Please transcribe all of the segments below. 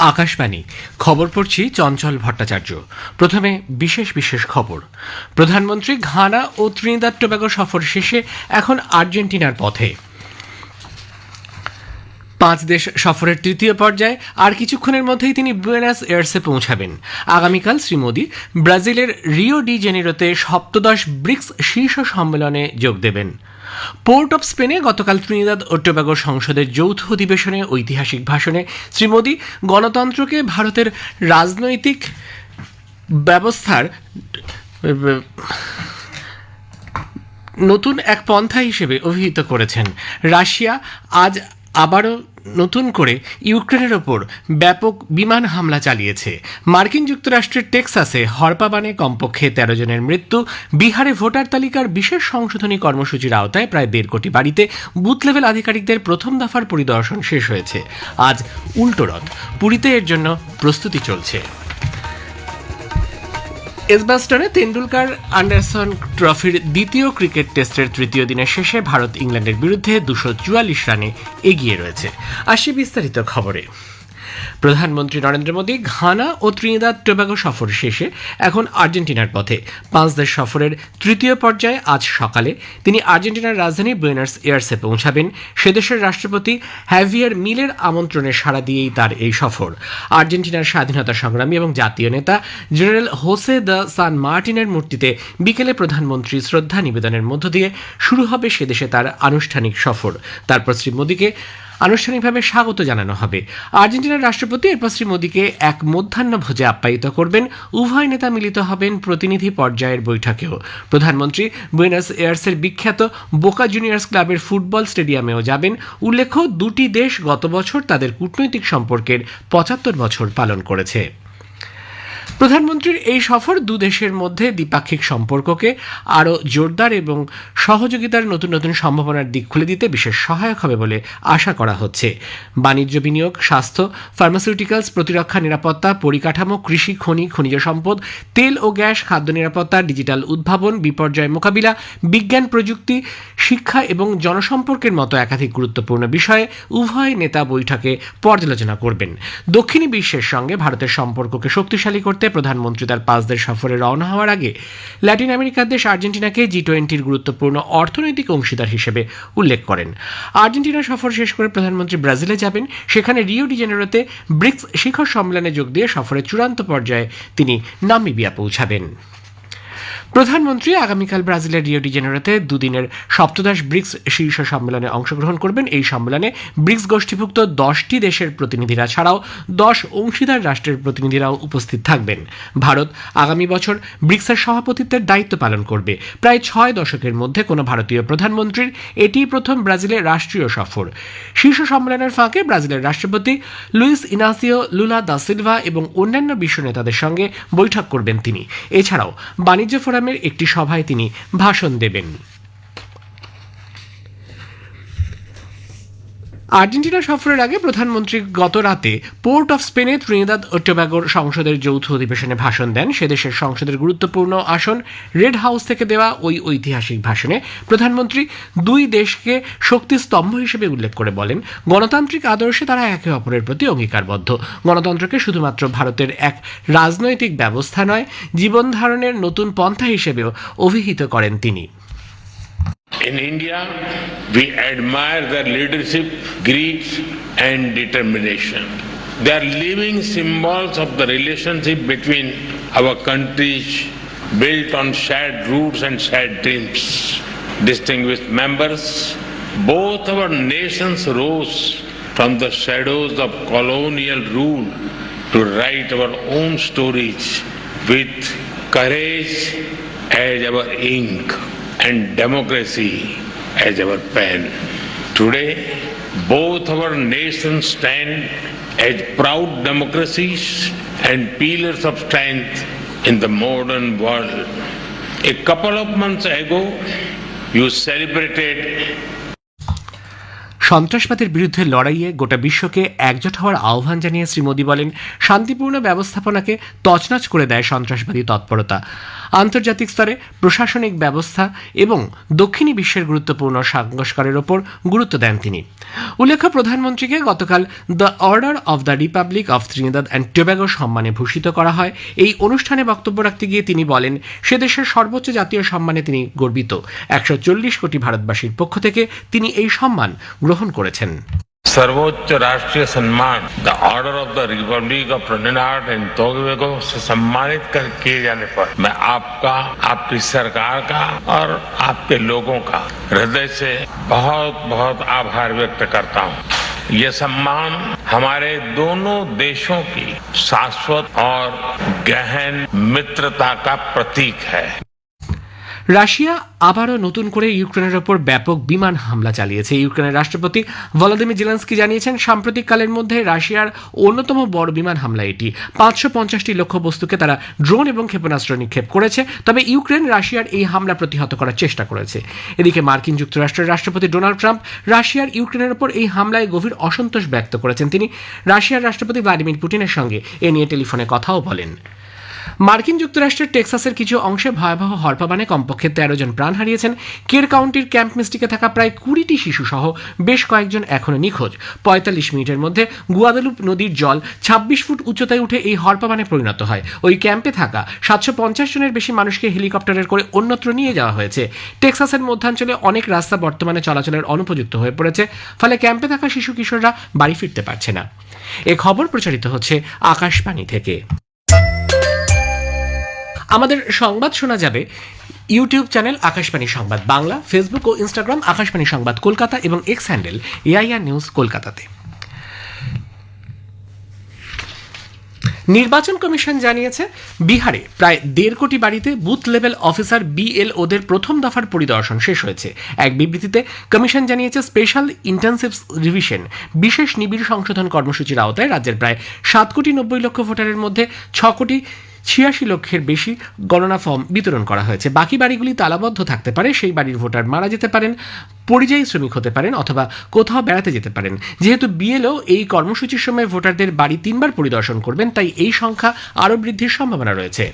আকাশবাণী। খবর পড়ছি চঞ্চল ভট্টাচার্য। প্রথমে বিশেষ বিশেষ খবর। প্রধানমন্ত্রী ঘানা ও ত্রিনিদাদ সফর শেষে এখন আর্জেন্টিনার পথে। পাঁচ দেশ সফরের তৃতীয় পর্যায়ে আর কিছুক্ষণের মধ্যেই তিনি বুয়েনাস এয়ার্সে পৌঁছাবেন। আগামীকাল শ্রী মোদী ব্রাজিলের রিও ডি জেনিরোতে সপ্তদশ ব্রিক্স শীর্ষ সম্মেলনে যোগ দেবেন। পোর্ট অফ স্পেনে গতকাল ত্রিনিদাদ ও টোবাগো সংসদের যৌথ অধিবেশনে ঐতিহাসিক ভাষণে শ্রী মোদী গণতন্ত্রকে ভারতের রাজনৈতিক ব্যবস্থার, নতুন এক পন্থা হিসেবে অভিহিত করেছেন। রাশিয়া আজ আবারও নতুন করে ইউক্রেনের ওপর ব্যাপক বিমান হামলা চালিয়েছে। মার্কিন যুক্তরাষ্ট্রের টেক্সাসে হরপাবানে কমপক্ষে তেরো জনের মৃত্যু। বিহারে ভোটার তালিকার বিশেষ সংশোধনী কর্মসূচির আওতায় প্রায় দেড় কোটি বাড়িতে বুথ লেভেল আধিকারিকদের প্রথম দফার পরিদর্শন শেষ হয়েছে। আজ উল্টোরথ পুরীতে এর জন্য প্রস্তুতি চলছে। এসবাস্টনে তেন্ডুলকার আন্ডারসন ট্রফির দ্বিতীয় ক্রিকেট টেস্টের তৃতীয় দিনের শেষে ভারত ইংল্যান্ডের বিরুদ্ধে দুশো চুয়াল্লিশ রানে এগিয়ে রয়েছে। আসি বিস্তারিত খবরে। প্রধানমন্ত্রী নরেন্দ্র মোদী ঘানা ও ত্রিনিদাদ টোবাগো সফর শেষে এখন আর্জেন্টিনার পথে। পাঁচ দেশ সফরের তৃতীয় পর্যায়ে আজ সকালে তিনি আর্জেন্টিনার রাজধানী বুয়েনার্স এয়ার্সে পৌঁছাবেন। সেদেশের রাষ্ট্রপতি হ্যাভিয়ার মিলের আমন্ত্রণে সাড়া দিয়েই তার এই সফর। আর্জেন্টিনার স্বাধীনতা সংগ্রামী এবং জাতীয় নেতা জেনারেল হোসে দ্য সান মার্টিনের মূর্তিতে বিকেলে প্রধানমন্ত্রী শ্রদ্ধা নিবেদনের মধ্য দিয়ে শুরু হবে সেদেশে তার আনুষ্ঠানিক সফর। তারপর শ্রী মোদীকে আনুষ্ঠানিকভাবে স্বাগত জানানো হবে। আর্জেন্টিনার রাষ্ট্রপতি এরপর শ্রী মোদীকে এক মধ্যাহ্ন ভোজে আপ্যায়িত করবেন। উভয় নেতা মিলিত হবেন প্রতিনিধি পর্যায়ের বৈঠকেও। প্রধানমন্ত্রী বুয়েনাস এয়ার্সের বিখ্যাত বোকা জুনিয়র্স ক্লাবের ফুটবল স্টেডিয়ামেও যাবেন। উল্লেখ্য, দুটি দেশ গত বছর তাদের কূটনৈতিক সম্পর্কের পঁচাত্তর বছর পালন করেছে। প্রধানমন্ত্রীর এই সফর দু দেশের মধ্যে দ্বিপাক্ষিক সম্পর্ককে আরও জোরদার এবং সহযোগিতার নতুন নতুন সম্ভাবনার দিক খুলে দিতে বিশেষ সহায়ক হবে বলে আশা করা হচ্ছে। বাণিজ্য বিনিয়োগ, স্বাস্থ্য, ফার্মাসিউটিক্যালস, প্রতিরক্ষা নিরাপত্তা, পরিকাঠামো, কৃষি, খনি, খনিজ সম্পদ, তেল ও গ্যাস, খাদ্য নিরাপত্তা, ডিজিটাল উদ্ভাবন, বিপর্যয় মোকাবিলা, বিজ্ঞান প্রযুক্তি, শিক্ষা এবং জনসম্পর্কের মতো একাধিক গুরুত্বপূর্ণ বিষয়ে উভয় নেতা বৈঠকে পর্যালোচনা করবেন। দক্ষিণী বিশ্বের সঙ্গে ভারতের সম্পর্ককে শক্তিশালী করতে প্রধানমন্ত্রী তার পাঁচ দেশ সফরে রওনা হওয়ার আগে ল্যাটিন আমেরিকার দেশ আর্জেন্টিনাকে জি টোয়েন্টির গুরুত্বপূর্ণ অর্থনৈতিক অংশীদার হিসেবে উল্লেখ করেন। আর্জেন্টিনা সফর শেষ করে প্রধানমন্ত্রী ব্রাজিলে যাবেন। সেখানে রিও ডি জেনেরোতে ব্রিক্স শিখর সম্মেলনে যোগ দিয়ে সফরের চূড়ান্ত পর্যায়ে তিনি নামিবিয়া পৌঁছাবেন। প্রধানমন্ত্রী আগামীকাল ব্রাজিলের রিও ডি জেনেরোতে দুদিনের সপ্তদশ ব্রিক্স শীর্ষ সম্মেলনে অংশগ্রহণ করবেন। এই সম্মেলনে ব্রিক্স গোষ্ঠীভুক্ত দশটি দেশের প্রতিনিধিরা ছাড়াও দশ অংশীদার রাষ্ট্রের প্রতিনিধিরাও উপস্থিত থাকবেন। ভারত আগামী বছর ব্রিক্সের সভাপতিত্বের দায়িত্ব পালন করবে। প্রায় ছয় দশকের মধ্যে কোনো ভারতীয় প্রধানমন্ত্রীর এটিই প্রথম ব্রাজিলের রাষ্ট্রীয় সফর। শীর্ষ সম্মেলনের ফাঁকে ব্রাজিলের রাষ্ট্রপতি Luiz Inacio Lula da Silva এবং অন্যান্য বিশ্ব নেতাদের সঙ্গে বৈঠক করবেন তিনি। এছাড়াও বাণিজ্য ফোরামের একটি সভায় তিনি ভাষণ দেবেন। আর্জেন্টিনা সফরের আগে প্রধানমন্ত্রী গত রাতে পোর্ট অফ স্পেনে ত্রিনিদাদ ও টোবাগোর সংসদের যৌথ অধিবেশনে ভাষণ দেন। সেদেশের সংসদের গুরুত্বপূর্ণ আসন রেড হাউস থেকে দেওয়া ওই ঐতিহাসিক ভাষণে প্রধানমন্ত্রী দুই দেশকে শক্তি স্তম্ভ হিসেবে উল্লেখ করে বলেন, গণতান্ত্রিক আদর্শে তারা একে অপরের প্রতি অঙ্গীকারবদ্ধ। গণতন্ত্রকে শুধুমাত্র ভারতের এক রাজনৈতিক ব্যবস্থা নয়, জীবন ধারণের নতুন পন্থা হিসেবেও অভিহিত করেন তিনি। In India, we admire their leadership, grit, and determination. They are living symbols of the relationship between our countries built on shared roots and shared dreams. Distinguished members, both our nations rose from the shadows of colonial rule to write our own stories with courage as our ink and democracy as our pen. Today, both our nations stand as proud democracies and pillars of strength in the modern world. A couple of months ago, you celebrated সন্ত্রাসবাদের বিরুদ্ধে লড়াইয়ে গোটা বিশ্বকে একজোট হওয়ার আহ্বান জানিয়ে শ্রী মোদী বলেন, শান্তিপূর্ণ ব্যবস্থাপনাকে তছনছ করে দেয় সন্ত্রাসবাদী তৎপরতা। আন্তর্জাতিক স্তরে প্রশাসনিক ব্যবস্থা এবং দক্ষিণী বিশ্বের গুরুত্বপূর্ণ সংস্কারের ওপর গুরুত্ব দেন তিনি। উল্লেখ্য, প্রধানমন্ত্রীকে গতকাল the order of the republic of Trinidad and Tobago সম্মানে ভূষিত করা হয়। এই অনুষ্ঠানে বক্তব্য রাখতে গিয়ে তিনি বলেন, সে দেশের সর্বোচ্চ জাতীয় সম্মানে তিনি গর্বিত। একশো চল্লিশ কোটি ভারতবাসীর পক্ষ থেকে তিনি এই সম্মান গ্রহণ করেছেন सर्वोच्च राष्ट्रीय सम्मान the Order of the Republic of Trinidad and Tobago से सम्मानित कर किए जाने पर मैं आपका आपकी सरकार का और आपके लोगों का हृदय से बहुत बहुत आभार व्यक्त करता हूँ ये सम्मान हमारे दोनों देशों की शाश्वत और गहन मित्रता का प्रतीक है রাশিয়া আবারও নতুন করে ইউক্রেনের ওপর ব্যাপক বিমান হামলা চালিয়েছে। ইউক্রেনের রাষ্ট্রপতি ভলোদিমির জেলেন্সকি জানিয়েছেন, সাম্প্রতিক কালের মধ্যে রাশিয়ার অন্যতম বড় বিমান হামলা এটি। পাঁচশো পঞ্চাশটি লক্ষ্য বস্তুকে তারা ড্রোন এবং ক্ষেপণাস্ত্র নিক্ষেপ করেছে, তবে ইউক্রেন রাশিয়ার এই হামলা প্রতিহত করার চেষ্টা করেছে। এদিকে মার্কিন যুক্তরাষ্ট্রের রাষ্ট্রপতি ডোনাল্ড ট্রাম্প রাশিয়ার ইউক্রেনের ওপর এই হামলায় গভীর অসন্তোষ ব্যক্ত করেছেন। তিনি রাশিয়ার রাষ্ট্রপতি ভ্লাদিমির পুতিনের সঙ্গে এ নিয়ে টেলিফোনে কথাও বলেন। মার্কিন যুক্তরাষ্ট্রের টেক্সাসের কিছু অংশে ভয়াবহ হরপাবানে কমপক্ষে তেরো জন প্রাণ হারিয়েছেন। কের কাউন্টির ক্যাম্প মিস্টিকে থাকা প্রায় কুড়িটি শিশু সহ বেশ কয়েকজন এখনও নিখোঁজ। পঁয়তাল্লিশ মিনিটের মধ্যে গুয়াদালুপ নদীর জল ছাব্বিশ ফুট উচ্চতায় উঠে এই হরপাবানে পরিণত হয়। ওই ক্যাম্পে থাকা সাতশো পঞ্চাশ জনের বেশি মানুষকে হেলিকপ্টারের করে অন্যত্র নিয়ে যাওয়া হয়েছে। টেক্সাসের মধ্যাঞ্চলে অনেক রাস্তা বর্তমানে চলাচলের অনুপযুক্ত হয়ে পড়েছে, ফলে ক্যাম্পে থাকা শিশু কিশোররা বাড়ি ফিরতে পারছে না। এ খবর প্রচারিত হচ্ছে আকাশবাণী থেকে। আমাদের সংবাদ শোনা যাবে ইউটিউব চ্যানেল আকাশবাণী সংবাদ বাংলা ফেসবুক ও ইনস্টাগ্রাম আকাশবাণী সংবাদ কলকাতা এবং এক্স হ্যান্ডেল এআইআর নিউজ কলকাতাতে। নির্বাচন কমিশন জানিয়েছে, বিহারে প্রায় দেড় কোটি বাড়িতে বুথ লেভেল অফিসার বিএলওদের প্রথম দফার পরিদর্শন শেষ হয়েছে। এক বিবৃতিতে কমিশন জানিয়েছে, স্পেশাল ইন্টেন্সিভ রিভিশন, বিশেষ নিবিড় সংশোধন কর্মসূচির আওতায় রাজ্যের প্রায় সাত কোটি নব্বই লক্ষ ভোটারের মধ্যে ছ কোটি ছিয়াশি লক্ষের বেশি গণনা ফর্ম বিতরণ করা হয়েছে। বাকি বাড়িগুলি তালাবদ্ধ থাকতে পারে, সেই বাড়ির ভোটার মারা যেতে পারেন, পরিযায়ী শ্রমিক হতে পারেন অথবা কোথাও বেড়াতে যেতে পারেন। যেহেতু বিএলও এই কর্মসূচির সময় ভোটারদের বাড়ি তিনবার পরিদর্শন করবেন, তাই এই সংখ্যা আরও বৃদ্ধির সম্ভাবনা রয়েছে।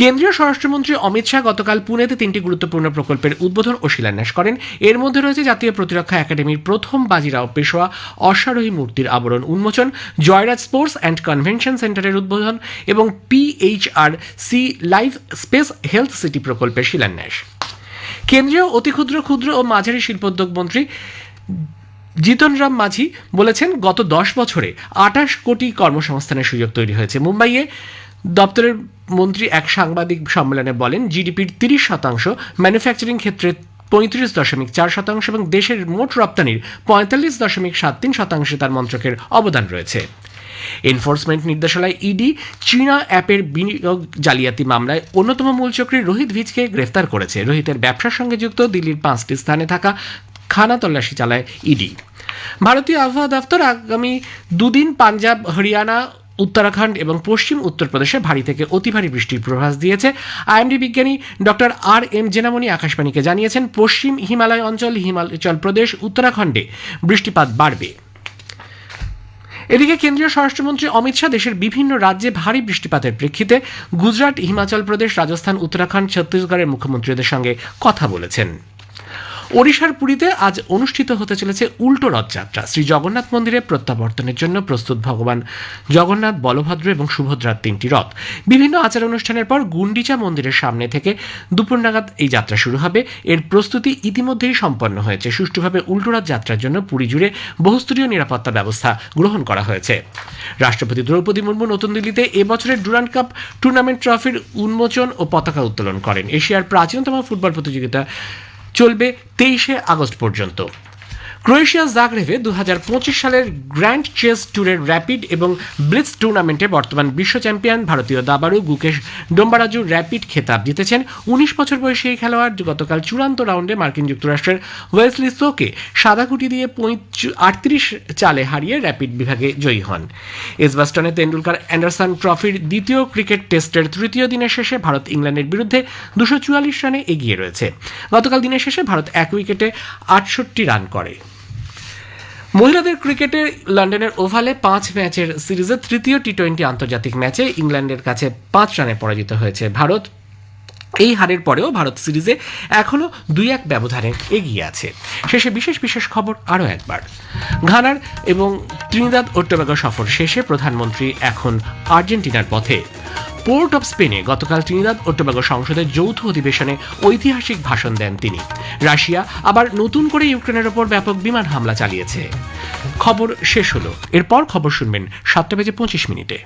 কেন্দ্রীয় স্বরাষ্ট্রমন্ত্রী অমিত শাহ গতকাল পুনেতে তিনটি গুরুত্বপূর্ণ প্রকল্পের উদ্বোধন ও শিলান্যাস করেন। এর মধ্যে রয়েছে জাতীয় প্রতিরক্ষা একাডেমির প্রথম বাজিরাও পেশোয়া, অশ্বারোহী মূর্তির আবরণ উন্মোচন, জয়রাজ স্পোর্টস অ্যান্ড কনভেনশন সেন্টারের উদ্বোধন এবং PHR C live space health city প্রকল্পের শিলান্যাস। কেন্দ্রীয় অতি ক্ষুদ্র ক্ষুদ্র ও মাঝারি শিল্পোদ্যোগ মন্ত্রী জিতন রাম মাঝি বলেছেন, গত দশ বছরে আটাশ কোটি কর্মসংস্থানের সুযোগ তৈরি হয়েছে। মুম্বাইয়ে দপ্তরের মন্ত্রী এক সাংবাদিক সম্মেলনে বলেন, জিডিপির তিরিশ শতাংশ ম্যানুফ্যাকচারিং ক্ষেত্রে পঁয়ত্রিশ দশমিক চার শতাংশ এবং দেশের মোট রপ্তানির পঁয়তাল্লিশ দশমিক সাত তিন শতাংশে তার মন্ত্রকের অবদান রয়েছে। এনফোর্সমেন্ট নির্দেশালয় ইডি চীনা অ্যাপের বিনিয়োগ জালিয়াতি মামলায় অন্যতম মূলচক্রী রোহিত ভিজকে গ্রেফতার করেছে। রোহিতের ব্যবসার সঙ্গে যুক্ত দিল্লির পাঁচটি স্থানে থাকা খানা তল্লাশি চালায় ইডি ভারতীয় আবহাওয়া দপ্তর আগামী দুদিন পাঞ্জাব, হরিয়ানা উত্তরাখণ্ড এবং পশ্চিম উত্তরপ্রদেশে ভারী থেকে অতি ভারী বৃষ্টির পূর্বাভাস দিয়েছে। আইএমডি বিজ্ঞানী ডক্টর আর এম জেনামণি আকাশবাণীকে জানিয়েছেন, পশ্চিম হিমালয় অঞ্চল, হিমাচল প্রদেশ, উত্তরাখণ্ডে বৃষ্টিপাত বাড়বে। এদিকে কেন্দ্রীয় স্বরাষ্ট্রমন্ত্রী অমিত শাহ দেশের বিভিন্ন রাজ্যে ভারী বৃষ্টিপাতের প্রেক্ষিতে গুজরাট, হিমাচল প্রদেশ, রাজস্থান, উত্তরাখণ্ড, ছত্তিশগড়ের মুখ্যমন্ত্রীদের সঙ্গে কথা বলেছেন। ওড়িশার পুরীতে আজ অনুষ্ঠিত হতে চলেছে উল্টো রথযাত্রা। শ্রী জগন্নাথ মন্দিরে প্রত্যাবর্তনের জন্য প্রস্তুত ভগবান জগন্নাথ, বলভদ্র এবং সুভদ্রার তিনটি রথ। বিভিন্ন আচার অনুষ্ঠানের পর গুন্ডিচা মন্দিরের সামনে থেকে দুপুর নাগাদ এই যাত্রা শুরু হবে। এর প্রস্তুতি ইতিমধ্যেই সম্পন্ন হয়েছে। সুষ্ঠুভাবে উল্টো রথ যাত্রার জন্য পুরী জুড়ে বহুস্তরীয় নিরাপত্তা ব্যবস্থা গ্রহণ করা হয়েছে। রাষ্ট্রপতি দ্রৌপদী মুর্মু নতুন দিল্লিতে এবছরের ডুরান্ড কাপ টুর্নামেন্ট ট্রফির উন্মোচন ও পতাকা উত্তোলন করেন। এশিয়ার প্রাচীনতম ফুটবল প্রতিযোগিতা চলবে তেইশে আগস্ট পর্যন্ত। ক্রোয়েশিয়া জাগরেভে দু হাজার পঁচিশ সালের গ্র্যান্ড চেস ট্যুরের র্যাপিড এবং ব্লিটস টুর্নামেন্টে বর্তমান বিশ্ব চ্যাম্পিয়ন ভারতীয় দাবারু গুকেশ ডোম্বারাজু র্যাপিড খেতাব জিতেছেন। উনিশ বছর বয়সী এই খেলোয়াড় গতকাল চূড়ান্ত রাউন্ডে মার্কিন যুক্তরাষ্ট্রের ওয়েসলি সোকে সাদা কুটি দিয়ে আটত্রিশ চালে হারিয়ে র্যাপিড বিভাগে জয়ী হন। এসবাস্টনে তেন্ডুলকার অ্যান্ডারসন ট্রফির দ্বিতীয় ক্রিকেট টেস্টের তৃতীয় দিনের শেষে ভারত ইংল্যান্ডের বিরুদ্ধে দুশো রানে এগিয়ে রয়েছে। গতকাল দিনের শেষে ভারত এক উইকেটে আটষট্টি রান করে। মহিলাদের ক্রিকেটে লন্ডনের ওভালে পাঁচ ম্যাচের সিরিজের তৃতীয় টি টোয়েন্টি আন্তর্জাতিক ম্যাচে ইংল্যান্ডের কাছে পাঁচ রানে পরাজিত হয়েছে ভারত। এই হারের পরেও ভারত সিরিজে এখনও দুই এক ব্যবধানে এগিয়ে আছে। শেষে বিশেষ বিশেষ খবর আরও একবার। ঘানার এবং ত্রিনিদাদ ও সফর শেষে প্রধানমন্ত্রী এখন আর্জেন্টিনার পথে। পোর্ট অব স্পেনে গতকাল ত্রিনিদাদ ও টোবাগো সংসদের যৌথ অধিবেশনে ঐতিহাসিক ভাষণ দেন তিনি। রাশিয়া আবার নতুন করে ইউক্রেনের ওপর ব্যাপক বিমান হামলা চালিয়েছে। খবর শেষ হলো। এরপর খবর শুনবেন সাতটা বেজে পঁচিশ মিনিটে।